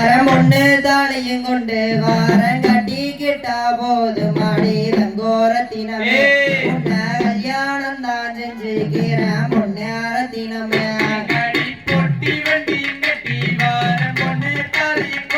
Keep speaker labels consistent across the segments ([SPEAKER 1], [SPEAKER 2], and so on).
[SPEAKER 1] கரம்பொண்ணு தாலியும் கொண்டு வாரம் கட்டி கிட்டா போது மாடி ரங்கோரத்தினமே கல்யாணம் தான் செஞ்சுக்கிறேன்
[SPEAKER 2] பொன்னாரத்தினமே பொட்டி வண்டி கட்டி வாரம் பொண்ணு தாலியும்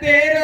[SPEAKER 1] तेरे